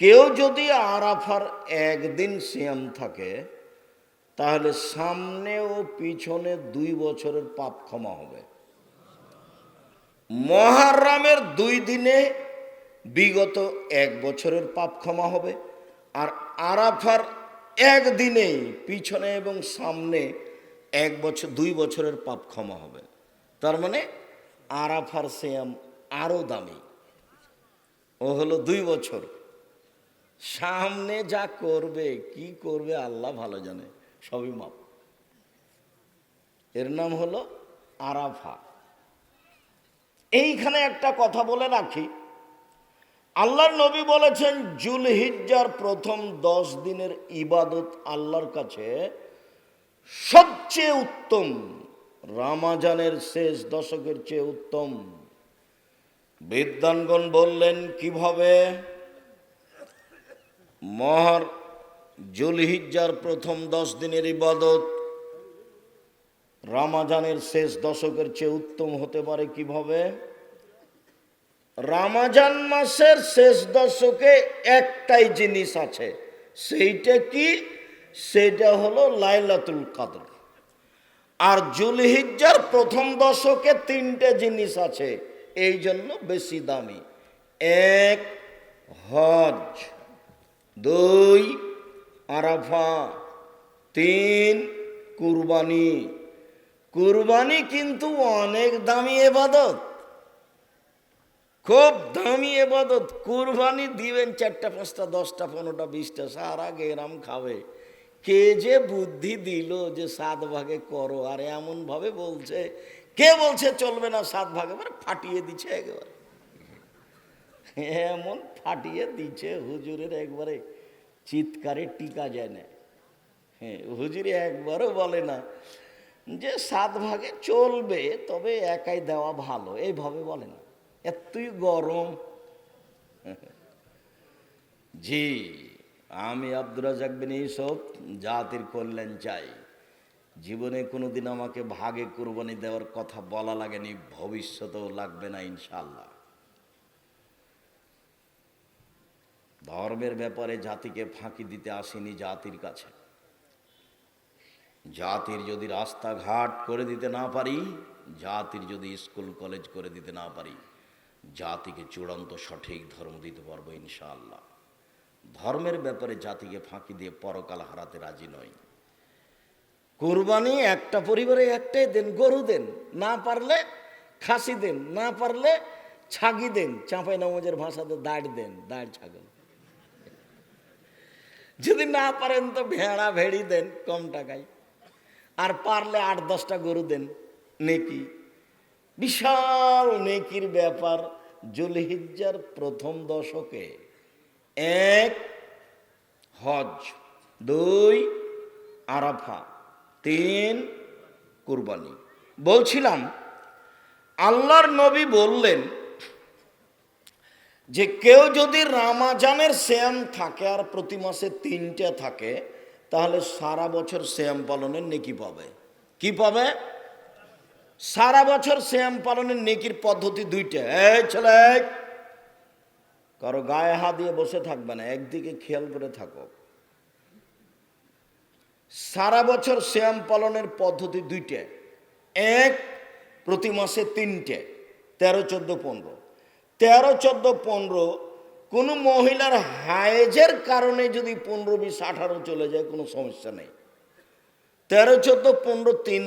কেউ যদি আরাফার একদিন সিয়াম থাকে, তাহলে সামনে ও পিছনে দুই বছরের পাপ ক্ষমা হবে। মহারামের দুই দিনে বিগত এক বছরের পাপ ক্ষমা হবে, আর আরাফার একদিনেই পিছনে এবং সামনে এক বছর, দুই বছরের পাপ ক্ষমা হবে। তার মানে আরাফার সিয়াম আরও দামি। ও হলো দুই বছর। সামনে যা করবে, কি করবে আল্লাহ ভালো জানে, সবই মাপ। এর নাম হলো আরাফা এইখানে একটা কথা বলে রাখি, আল্লাহর নবী বলেছেন জুল হিজ্জার প্রথম দশ দিনের ইবাদত আল্লাহর কাছে সবচেয়ে উত্তম, রামাজানের শেষ দশকের চেয়ে উত্তম। বিদ্যানগণ বললেন, কীভাবে? মহার জুলহিজ্জার প্রথম দশ দিনের ইবাদত। রামাজানের শেষ দশকের চেয়ে উত্তম হতে পারে কীভাবে? রামাজান মাসের শেষ দশকে একটাই জিনিস আছে, সেইটা কি? সেটা হলো লাইলাতুল কাদর। আর জুলহিজ্জার প্রথম দশকে তিনটে জিনিস আছে, এই জন্য বেশি দামি। এক, হজ। দুই, আরাফা, তিন, কুরবানি। কুরবানি কিন্তু অনেক দামি এবাদত। খুব দামি এবাদত। কুরবানি দিবেন চারটা, পাঁচটা, দশটা, পনেরোটা, বিশটা, সারা গেরাম খাবে। কে যে বুদ্ধি দিল যে সাত ভাগে করো, আর এমন ভাবে বলছে, কে বলছে চলবে না সাত ভাগে মানে ফাটিয়ে দিচ্ছে একেবারে। এমন ফাটিয়ে দিচ্ছে হুজুরের একবারে, চিৎকারে টিকা যায় না। হ্যাঁ হুজুরে একবারও বলে না যে সাত ভাগে চলবে, তবে একাই দেওয়া ভালো, এইভাবে বলে না। এতই গরম। জি, আমি আব্দুর রাজাক বিন ইসব জাতির কল্যাণ চাই। জীবনে কোনোদিন আমাকে ভাগে কুরবানি দেওয়ার কথা বলা লাগেনি, ভবিষ্যতেও লাগবে না ইনশাল্লাহ ধর্মের ব্যাপারে জাতিকে ফাঁকি দিতে আসেনি জাতির কাছে। জাতির যদি রাস্তাঘাট করে দিতে না পারি, জাতির যদি স্কুল, কলেজ করে দিতে না পারি, জাতিকে চূড়ান্ত সঠিক ধর্ম দিতে পারব ইনশাআল্লাহ। ধর্মের ব্যাপারে জাতিকে ফাঁকি দিয়ে পরকাল হারাতে রাজি নয় কোরবানি একটা পরিবারে একটাই দেন, গরু দেন, না পারলে খাসি দেন, না পারলে ছাগি দেন, চাঁপাই নামাজের ভাষাতে দাঁড় দেন, দাঁড় ছাগল। যদি না পারেন তো ভেড়া ভেড়ি দেন কম টাকায়। আর পারলে আট দশটা গরু দেন, নেকি। বিশাল নেকির ব্যাপার, জুলহিজ্জার প্রথম দশকে। এক, হজ। দুই, আরাফা। তিন, কুরবানি। বলছিলাম, আল্লাহর নবী বললেন যে কেউ যদি রামাজানের শ্যাম থাকে আর প্রতি মাসে তিনটে থাকে, তাহলে সারা বছর শ্যাম পালনের নেকি পাবে। কি পাবে? সারা বছর শ্যাম পালনের নেকির পদ্ধতি দুইটা। এই ছেলে, কারও গায়ে হাত দিয়ে বসে থাকবে না, একদিকে খেয়াল করে থাকো। সারা বছর শ্যাম পালনের পদ্ধতি দুইটা। এক, প্রতি মাসে তিনটে, তেরো, চোদ্দ, পনেরো। তেরো, চোদ্দ, পনেরো, কোনো মহিলার হায়েজের কারণে যদি পনেরো, বিশ, আঠারো চলে যায়, কোনো সমস্যা নেই। তেরো, চোদ্দ, পনেরো, তিন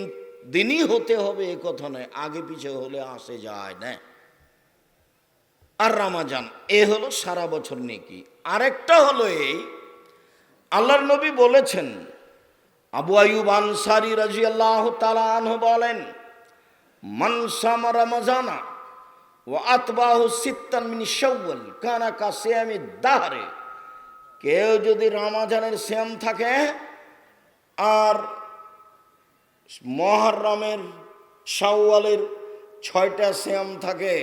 দিনই হতে হবে, এ কথা নয়। আগে পিছে হলে আসে যায়, না। আর রামাজান, এ হলো সারা বছর নেকি। আরেকটা হলো এই, আল্লাহর নবী বলেছেন, আবু আয়ুব আনসারি রাজি আল্লাহ বলেন মনসামা রমজানা কানা দাহারে। কেউ যদি রামাজানের শ্যাম থাকে আর মহরমের শাওয়ালের ছয়টা শ্যাম থাকে,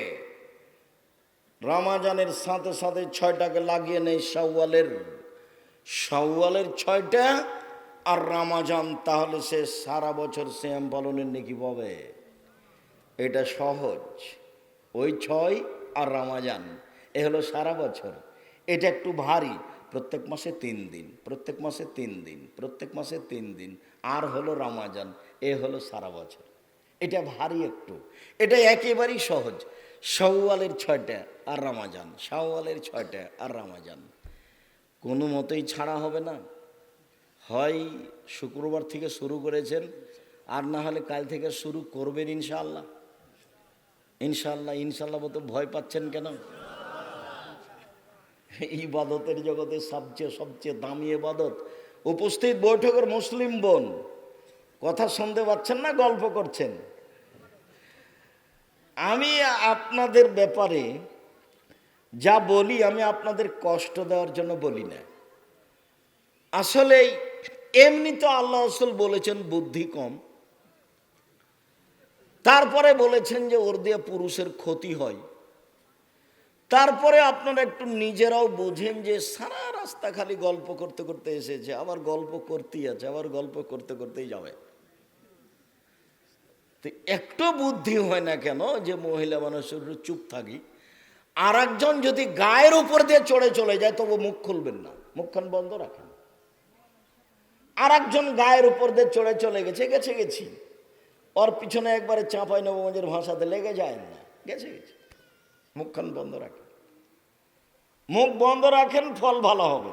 রামাজানের সাথে সাথে ছয়টাকে লাগিয়ে নেই শাওয়ালের শাওয়ালের ছয়টা আর রামাজান, তাহলে সে সারা বছর শ্যাম পালনের নাকি পাবে। এটা সহজ। ওই ছয় আর রামাজান। এ হলো সারা বছর। এটা একটু ভারী। প্রত্যেক মাসে তিন দিন, প্রত্যেক মাসে তিন দিন, প্রত্যেক মাসে তিন দিন। আর হলো রামাজান, এ হলো সারা বছর। এটা ভারী একটু। এটা একেবারেই সহজ। শাওয়ালের ছয়টা আর রামাজান, শাওয়ালের ছয়টা আর রামাজান। কোনো মতেই ছাড়া হবে না। হয় শুক্রবার থেকে শুরু করেছেন, আর না হলে কাল থেকে শুরু করবেন ইনশাআল্লাহ। ইনশাআল্লাহ ইনশাল্লাহ মতো ভয় পাচ্ছেন কেন? ইবাদতের জগতে সবচেয়ে সবচেয়ে দামি ইবাদত উপস্থিত বৈঠকের মুসলিম বোন। কথা শুনতে পাচ্ছেন না, গল্প করছেন? আমি আপনাদের ব্যাপারে যা বলি, আমি আপনাদের কষ্ট দেওয়ার জন্য বলি না। আসলে এমনি তো আল্লাহ রসুল বলেছেন, বুদ্ধি কম। তারপরে বলেছেন যে ওর দিয়ে পুরুষের ক্ষতি হয়। তারপরে আপনারা একটু নিজেরাও বোঝেন যে সারা রাস্তা খালি গল্প করতে করতে এসেছে, আবার গল্প করতেই আছে, আবার গল্প করতে করতেই যাবে। তো একটু বুদ্ধি হয় না কেন যে মহিলা মানুষের চুপ থাকি? আর একজন যদি গায়ের উপর দিয়ে চড়ে চলে যায়, তবু মুখ খুলবেন না, মুখখান বন্ধ রাখেন। আর একজন গায়ের উপর দিয়ে চড়ে চলে গেছে গেছে গেছি। ওর পিছনে একবারে চাঁপাই নবগঞ্জের ভাষাতে লেগে যায় না গেছে গেছে মুখখান বন্ধ রাখেন মুখ বন্ধ রাখেন ফল ভালো হবে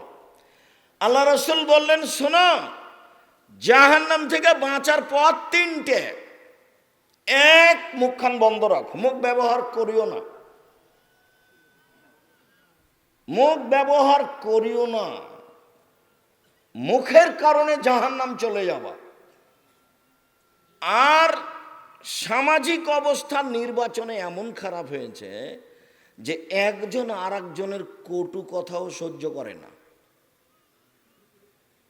আল্লাহ রসুল বললেন শোনো জাহান্নাম থেকে বাঁচার পথ তিনটে এক মুখখান বন্ধ রাখো মুখ ব্যবহার করিও না মুখ ব্যবহার করিও না মুখের কারণে জাহান্নাম চলে যাবা আর সামাজিক অবস্থার নির্বাচনে এমন খারাপ হয়েছে যে একজন আর একজনের কটু কথাও সহ্য করে না।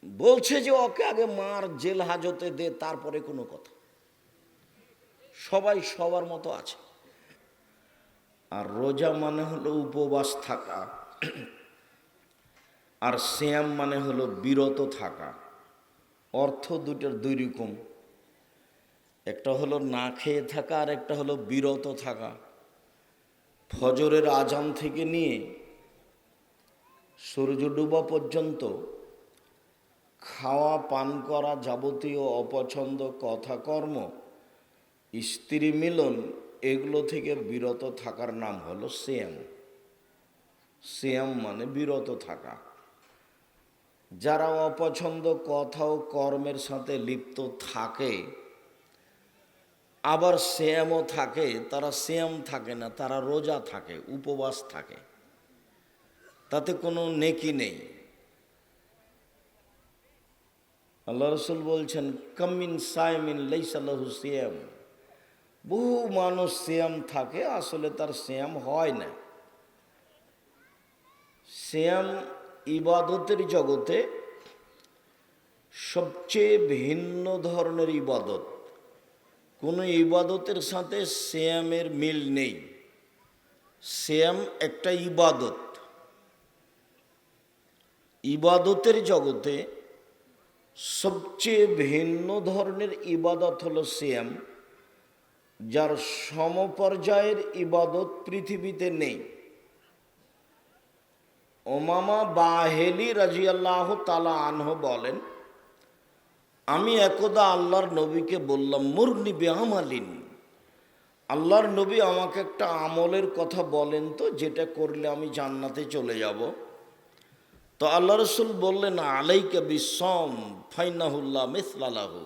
বলছে যে ওকে আগে মার, জেল হাজতে দে, তারপরে কোনো কথা। সবাই সবার মতো আছে। আর রোজা মানে হলো উপবাস থাকা। আর শ্যাম মানে হলো বিরত থাকা। অর্থ দুটোর দুই রকম। একটা হলো না খেয়ে থাকা আর একটা হলো বিরত থাকা। ফজরের আজান থেকে নিয়ে সূর্য ডুবা পর্যন্ত খাওয়া, পান করা যাবতীয় অপছন্দ কথা কর্ম স্ত্রী মিলন, এগুলো থেকে বিরত থাকার নাম হলো শ্যাম শ্যাম মানে বিরত থাকা। যারা অপছন্দ কথা ও কর্মের সাথে লিপ্ত থাকে আবার শ্যামও থাকে, তারা শ্যাম থাকে না, তারা রোজা থাকে, উপবাস থাকে। তাতে কোনো নেকি নেই। আল্লাহ রসুল বলছেন কামিন সাইমিন লেসাল্লাহু সিয়াম। বহু মানুষ শ্যাম থাকে, আসলে তার শ্যাম হয় না। শ্যাম ইবাদতের জগতে সবচেয়ে ভিন্ন ধরনের ইবাদত। কোনো ইবাদতের সাথে শ্যামের মিল নেই। শ্যাম একটা ইবাদত। ইবাদতের জগতে সবচেয়ে ভিন্ন ধরনের ইবাদত হলো শ্যাম যার সমপর্যায়ের ইবাদত পৃথিবীতে নেই। ওমামা বাহেলি রাজিয়াল্লাহ তালা আনহ বলেন আমি একদা আল্লাহর নবীকে বললাম, মুরনি বেহামালিন আল্লাহর নবী আমাকে একটা আমলের কথা বলেন তো, যেটা করলে আমি জান্নাতে চলে যাব। তো আল্লাহ রসুল বললেন, আলাইকা বিসম ফাইনাহুল্লাহ মিসলালাহু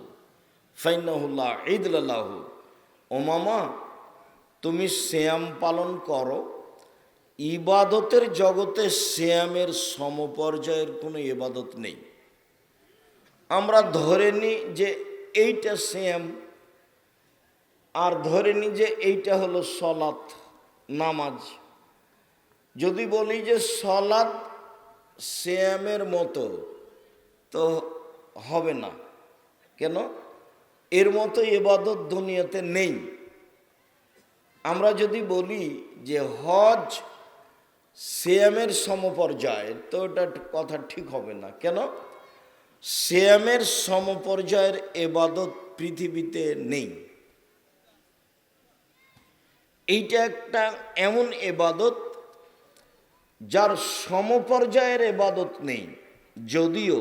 ফাইনাহুল্লাহ ঈদলাহু ও মামা, তুমি শ্যাম পালন করো। ইবাদতের জগতে শ্যামের সমপর্যায়ের কোনো ইবাদত নেই। আমরা ধরে নিই যে এইটা শ্যাম আর ধরে নিই যে এইটা হলো সলাৎ, নামাজ। যদি বলি যে সলাৎ শ্যামের মতো, তো হবে না। কেন? এর মতো এবাদত দুনিয়াতে নেই। আমরা যদি বলি যে হজ শ্যামের সমপর্যায়, তো এটা কথা ঠিক হবে না। কেন? শ্যামের সমপর্যায়ের এবাদত পৃথিবীতে নেই। এইটা একটা এমন এবাদত যার সমপর্যায়ের এবাদত নেই। যদিও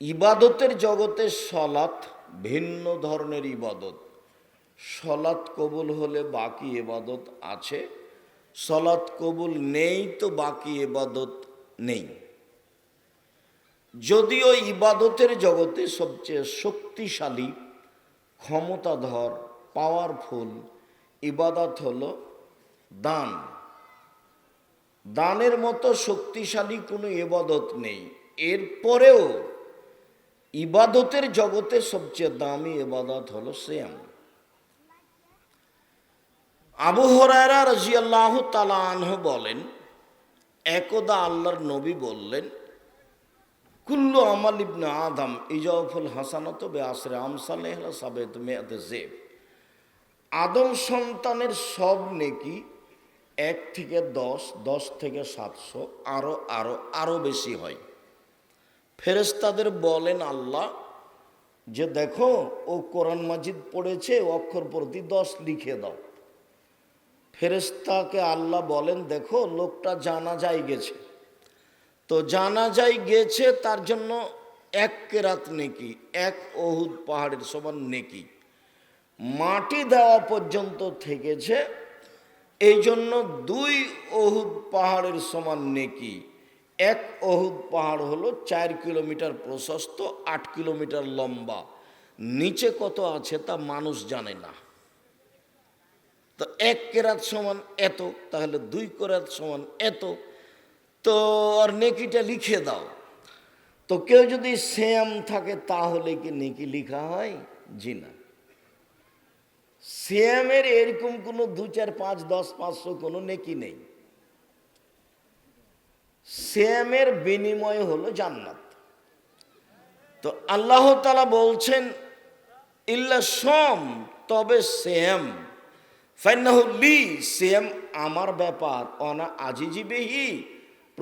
ইবাদতের জগতে সলাৎ ভিন্ন ধরনের ইবাদত। সলাৎ কবুল হলে বাকি এবাদত আছে, সলাৎ কবুল নেই তো বাকি এবাদত নেই। যদিও ইবাদতের জগতে সবচেয়ে শক্তিশালী, ক্ষমতাধর পাওয়ারফুল ইবাদত হল দান। দানের মতো শক্তিশালী কোনো ইবাদত নেই। এরপরেও ইবাদতের জগতে সবচেয়ে দামি ইবাদত হলো শ্যাম আবু হরায়রা রাজিয়াল্লাহ তালা আনহ বলেন, একদা আল্লাহর নবী বললেন কুল্লু আমাল ইবনে আদম, ইজাউফুল হাসানত বে আসরে আমসালেহ সাবেত মেয়াদে জেব। আদম সন্তানের সব নেকি এক থেকে দশ দশ থেকে সাতশো আরও আরও আরও বেশি হয়। ফেরেস্তাদের বলেন আল্লাহ যে দেখো, ও কোরআন মাজিদ পড়েছে, অক্ষর প্রতি দশ লিখে দাও। ফেরেস্তাকে আল্লাহ বলেন, দেখো, লোকটা জানা যায় গেছে। তো জানা যায় গেছে, তার জন্য এক কেরাত নেকি, এক অহুদ পাহাড়ের সমান নেকি। মাটি দেওয়া পর্যন্ত থেকেছে এই জন্য দুই অহুদ পাহাড়ের সমান নেকি। এক অহুদ পাহাড় হলো চার কিলোমিটার প্রশস্ত, আট কিলোমিটার লম্বা। নিচে কত আছে তা মানুষ জানে না। তো এক কেরাত সমান এত, তাহলে দুই কেরাত সমান এত তো আর নেকিটা লিখে দাও। তো কেউ যদি শ্যাম থাকে তাহলে কি নেকি লিখা হয়? জি না। শ্যামের এরকম কোনো দু চার পাঁচ দশ পাঁচশো কোনো নেকি নেই। শ্যামের বিনিময় হলো জান্নাত। তো আল্লাহ তালা বলছেন, ইল্লা সম তবে শ্যাম। ফাইনাহুল্লি শ্যাম আমার ব্যাপার, অনা আজিজিবেহি।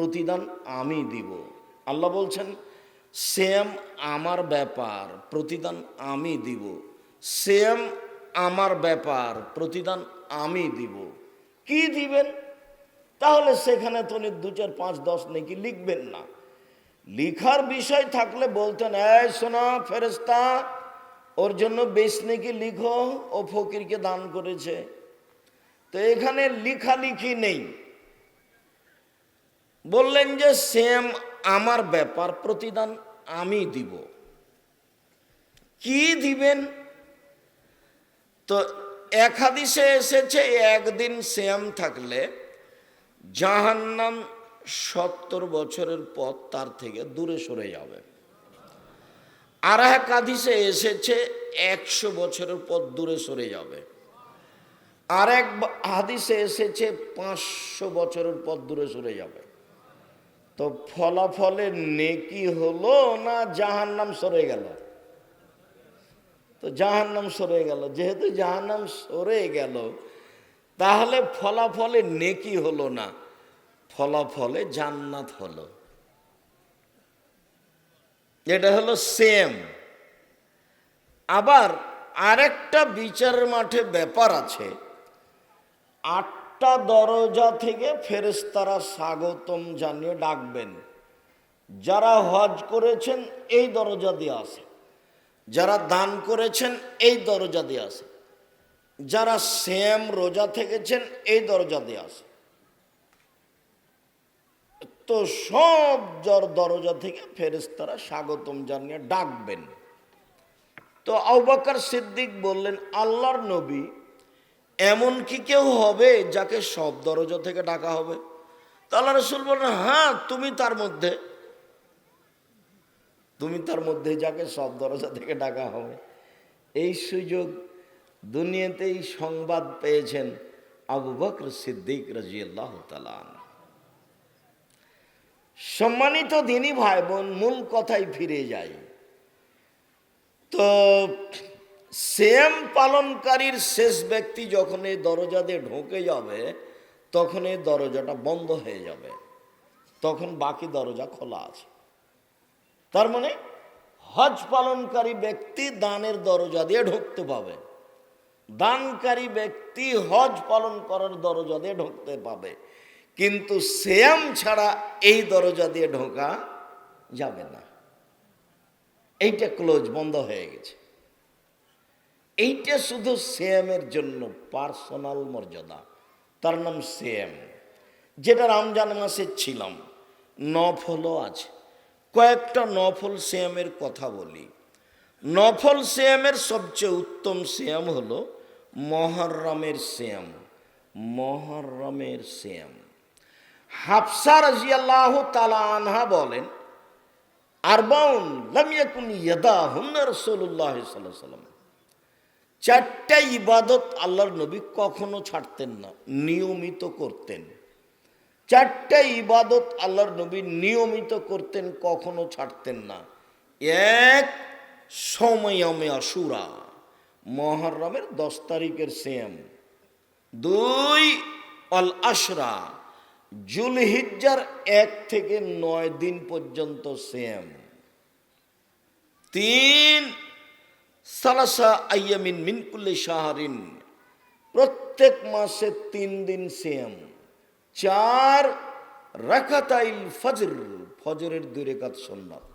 প্রতিদান আমি দিব। আল্লাহ বলছেন শ্যাম আমার ব্যাপার, প্রতিদান আমি দিব। শ্যাম আমার ব্যাপার, প্রতিদান আমি দিব। কি দিবেন? তাহলে সেখানে তো উনি দু চার পাঁচ দশ নাকি লিখবেন না। লিখার বিষয় থাকলে বলতেন, এই সোনা ফেরেস্তা ওর জন্য বেশ নাকি লিখো, ও ফকিরকে দান করেছে। তো এখানে লিখালিখি নেই। বললেন যে, সেম আমার ব্যাপার প্রতিদান আমি দিব। কি দিবেন? তো এক হাদিসে এসেছে, একদিন শ্যাম থাকলে জাহান্নাম সত্তর বছরের পর তার থেকে দূরে সরে যাবে। আর এক হাদিসে এসেছে, একশো বছরের পর দূরে সরে যাবে। আর এক হাদিসে এসেছে, পাঁচশো বছরের পর দূরে সরে যাবে। তো ফলাফলে নেকি হলো না জাহান নাম সরে গেল? তো জাহান নাম সরে গেল। যেহেতু জাহান নাম সরে গেল, তাহলে ফলাফলে নেকি হলো না, ফলাফলে জান্নাত হলো। এটা হলো সেম। আবার আরেকটা বিচারের মাঠে ব্যাপার আছে। আটটা দরজা থেকে ফেরেস্তারা স্বাগতম জানিয়ে ডাকবেন। যারা হজ করেছেন, এই দরজা দিয়ে আসে যারা দান করেছেন, এই দরজা দিয়ে আসে যারা শ্যাম রোজা থেকেছেন, এই দরজা দিয়ে আসে তো সব জর দরজা থেকে ফেরেস্তারা স্বাগতম জানিয়ে ডাকবেন। তো আউবাকার সিদ্দিক বললেন, আল্লাহর নবী এমন কি কেউ হবে যাকে সব দরজা থেকে ডাকা হবে। তাহলে রসুল বললেন হ্যাঁ তুমি তার মধ্যে, তুমি তার মধ্যে যাকে সব দরজা থেকে ডাকা হবে। এই সুযোগ দুনিয়াতেই সংবাদ পেয়েছেন আবু বকর সিদ্দিক রাজিয়াল্লাহ তালান সম্মানিত দিনী ভাই বোন, মূল কথায় ফিরে যাই। তো সেম পালনকারীর শেষ ব্যক্তি যখন এই দরজা দিয়ে ঢোকে যাবে, তখন এই দরজাটা বন্ধ হয়ে যাবে। তখন বাকি দরজা খোলা আছে। তার মানে হজ পালনকারী ব্যক্তি দানের দরজা দিয়ে ঢুকতে পাবে। দানকারী ব্যক্তি হজ পালন করার দরজা দিয়ে ঢুকতে পাবে। কিন্তু শ্যাম ছাড়া এই দরজা দিয়ে ঢোকা যাবে না। এইটা ক্লোজ, বন্ধ হয়ে গেছে। এইটা শুধু শ্যামের জন্য পার্সোনাল মর্যাদা। তার নাম শ্যাম যেটা রমজান মাসে ছিলাম, নফলও আছে। কয়েকটা নফল শ্যামের কথা বলি। নফল শ্যামের সবচেয়ে উত্তম শ্যাম হলো মহরমের শ্যাম মহরমের শ্যাম হাফসা রাজিয়াল্লাহ তালা আনহা বলেন, আরবাউন লামিয়াকুন ইয়াদা হুন্না রসুল্লাহ সাল্লাম চারটা ইবাদত আল্লাহর নবী কখনো ছাড়তেন না, নিয়মিত করতেন। চারটা ইবাদত আল্লাহর নবী নিয়মিত করতেন, কখনো ছাড়তেন না। এক, সময়মে অসুরা মহরমের দশ তারিখের সেম দুই, অল আশরা, জুলহিজ্জার এক থেকে নয় দিন পর্যন্ত সেম তিন সালাসা আইয়ামিন মিনকুল্লি শাহরিন। প্রত্যেক মাসে তিন দিন সেম চার রাখাতাইল ফজর, ফজরের দুই রেখাত সন্ন্যাত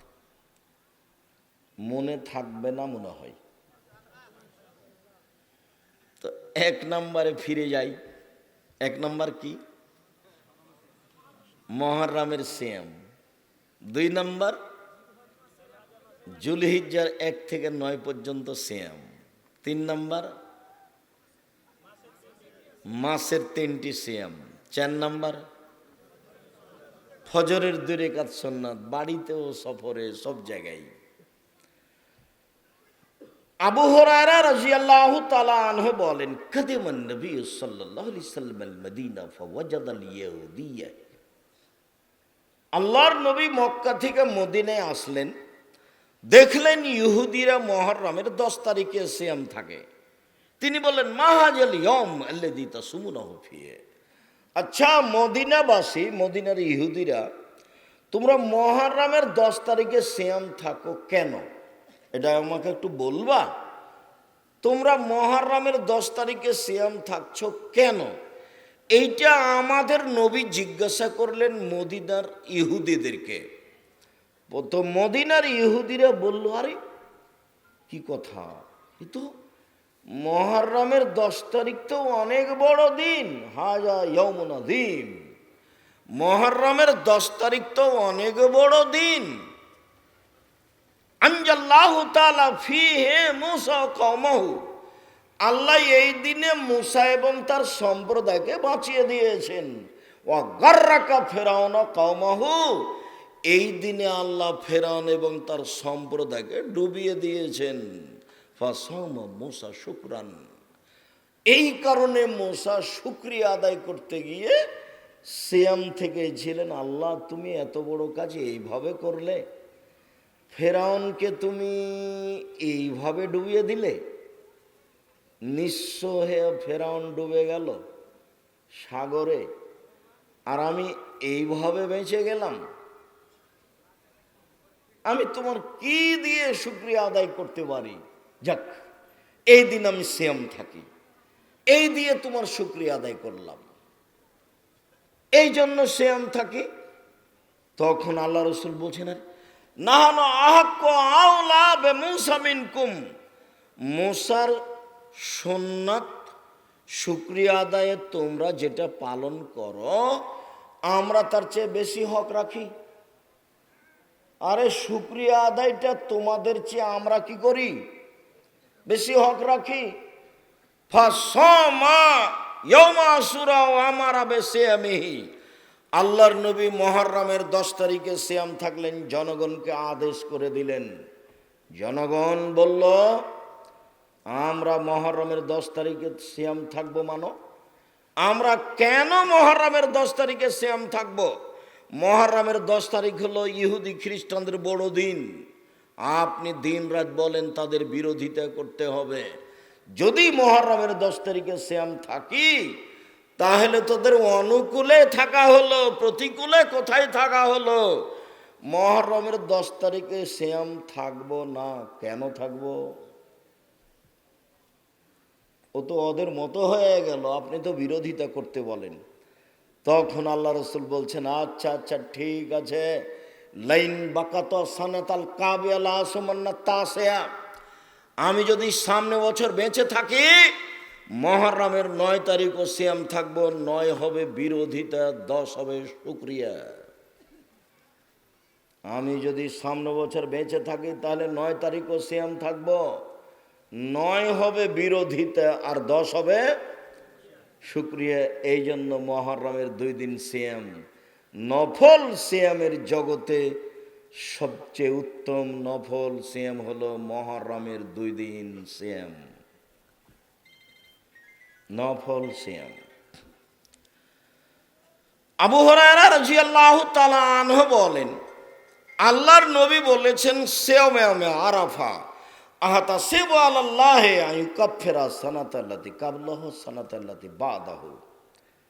মনে থাকবে না মনে হয়। তো এক নম্বরে ফিরে যাই। এক নম্বর কি? মহারামের শ্যাম দুই নম্বর জুলহিজ্জার এক থেকে নয় পর্যন্ত শ্যাম তিন নম্বর, মাসের তিনটি শ্যাম চার নম্বর, ফজরের দুই রেখাত সন্ন্যাত বাড়িতেও সফরে, সব জায়গায়। আবু আনহু বলেন মদিনা আল্লাহর নবী মক্কা থেকে মদিনায় আসলেন। দেখলেন ইহুদিরা মহররমের দশ তারিখে সিয়াম থাকে। তিনি বললেন, মাহাজ আল ইয়ম আল্লাযী তাসুমুনাহু ফিহে। আচ্ছা মদিনাবাসী, মদিনার ইহুদিরা, তোমরা মহররমের দশ তারিখে সিয়াম থাকো কেন? এটা আমাকে একটু বলবা? তোমরা মহারামের দশ তারিখে সিয়াম থাকছ কেন? এইটা আমাদের নবী জিজ্ঞাসা করলেন মদিনার ইহুদিদেরকে। তো মদিনার ইহুদিরা বলল, আরে, কি কথা? এ তো মহারামের দশ তারিখ তো অনেক বড় দিন। হাজা ইয়মুনা দিন। মহারামের দশ তারিখ তো অনেক বড় দিন। আল্লাহ এই দিনে মুসা এবং তার সম্প্রদায়কে বাঁচিয়ে দিয়েছেন। ওয়া গাররাকা ফেরাউন কওমাহু। এই দিনে আল্লাহ ফেরাউন এবং তার সম্প্রদায়কে ডুবিয়ে দিয়েছেন। মুসা শুকরান। এই কারণে মোসা শুক্রিয়া আদায় করতে গিয়ে সিয়াম থেকে ছিলেন, আল্লাহ, তুমি এত বড় কাজ এইভাবে করলে? ফেরাউনকে তুমি এইভাবে ডুবিয়ে দিলে? নিঃস্ব হয়ে ফেরাউন ডুবে গেল সাগরে। আর আমি এইভাবে বেঁচে গেলাম। আমি তোমার কি দিয়ে শুক্রিয়া আদায় করতে পারি? যাক, এই দিন আমি সেম থাকি। এই দিয়ে তোমার শুক্রিয়া আদায় করলাম। এই জন্য সেম থাকি। তখন আল্লাহ রসুল বলছেন, নাহানো আহাক্য আওলা বে আদায়ে তোমরা যেটা পালন করো, আমরা তার চেয়ে বেশি হক রাখি। আরে সুপ্রিয়া আদায়টা তোমাদের চেয়ে আমরা কি করি? বেশি হক রাখি। আল্লাহর নবী মহরমের দশ তারিখে শ্যাম থাকলেন, জনগণকে আদেশ করে দিলেন। জনগণ বলল, আমরা মহরমের দশ তারিখে শ্যাম থাকব মানো? আমরা কেন মহরমের দশ তারিখে শ্যাম থাকব? মহরমের দশ তারিখ হলো ইহুদি খ্রিস্টানদের বড় দিন। আপনি দিন রাত বলেন, তাদের বিরোধিতা করতে হবে। যদি মহরমের দশ তারিখে শ্যাম থাকি, তাহলে তোদের অনুকূলে থাকা হলো, প্রতিকূলে কোথায় থাকা হলো? মহরমের দশ তারিখে শ্যাম থাকব না, কেন থাকব? ও তো ওদের মতো হয়ে গেল, আপনি তো বিরোধিতা করতে বলেন। তখন আল্লাহ রসুল বলছেন আচ্ছা আচ্ছা ঠিক আছে। লাইন বাকাত সানাতাল কাবে আল্লাহ সুমান্না তাসেয়া। আমি যদি সামনে বছর বেঁচে থাকি, মহরমের নয় তারিখ ও সিয়াম থাকব, নয় হবে বিরোধিতা, দশ হবে শুক্রিয়া। আমি যদি সামনে বছর বেঁচে থাকি, তাহলে নয় তারিখ ও সিয়াম থাকব। নয় হবে বিরোধিতা, আর দশ হবে শুক্রিয়া এই জন্য মহরমের দুই দিন সিয়াম, নফল সিয়ামের জগতে সবচেয়ে উত্তম নফল সিয়াম হলো মহরমের দুই দিন সিয়াম। নফল সিয়াম। আবু হরায়রা তাআলা আনহু বলেন, আল্লাহর নবী বলেছেন সেওমে আরাফা। আহাতা সেব আল্লাহে আয়ু কাফেরা সানাতাল্লাতি কাবলাহ আল্লাহ বাদাহু।